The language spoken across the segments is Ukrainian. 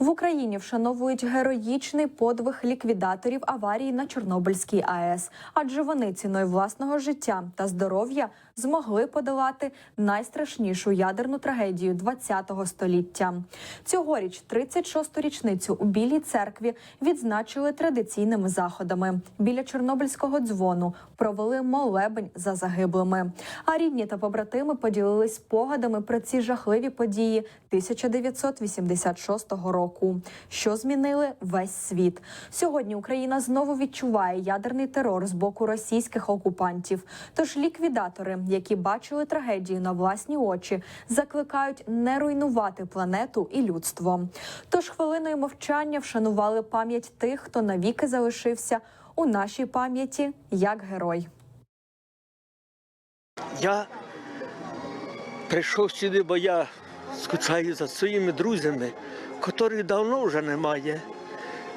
В Україні вшановують героїчний подвиг ліквідаторів аварії на Чорнобильській АЕС, адже вони ціною власного життя та здоров'я змогли подолати найстрашнішу ядерну трагедію ХХ століття. Цьогоріч 36-ту річницю у Білій церкві відзначили традиційними заходами. Біля Чорнобильського дзвону провели молебень за загиблими. А рідні та побратими поділились спогадами про ці жахливі події 1986 року, що змінили весь світ. Сьогодні Україна знову відчуває ядерний терор з боку російських окупантів. Тож ліквідатори, які бачили трагедію на власні очі, закликають не руйнувати планету і людство. Тож хвилиною мовчання вшанували пам'ять тих, хто навіки залишився у нашій пам'яті як герой. Я прийшов сюди, бо я скучаю за своїми друзями, котрих давно вже немає.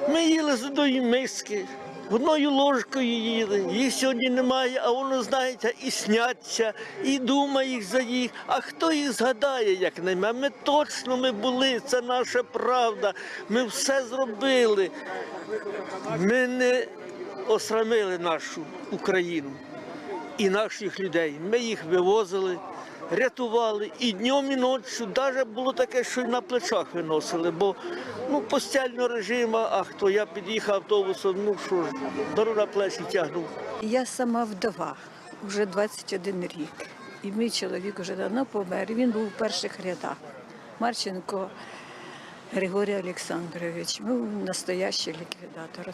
Ми їли з одної миски, одною ложкою їли. Їх сьогодні немає, а воно, знаєте, і сняться, і думає за їх. А хто їх згадає, як не ми? Ми точно ми були, це наша правда. Ми все зробили. Ми не осрамили нашу Україну і наших людей. Ми їх вивозили, рятували і днем, і ночі. Навіть було таке, що й на плечах виносили, бо ну, постільного режиму, а хто я під'їхав автобусом, ну що ж, дорога на плечі тягнув. Я сама вдова, вже 21 рік. І мій чоловік вже давно помер. Він був у перших рядах. Марченко Григорій Олександрович, був настоящий ліквідатор.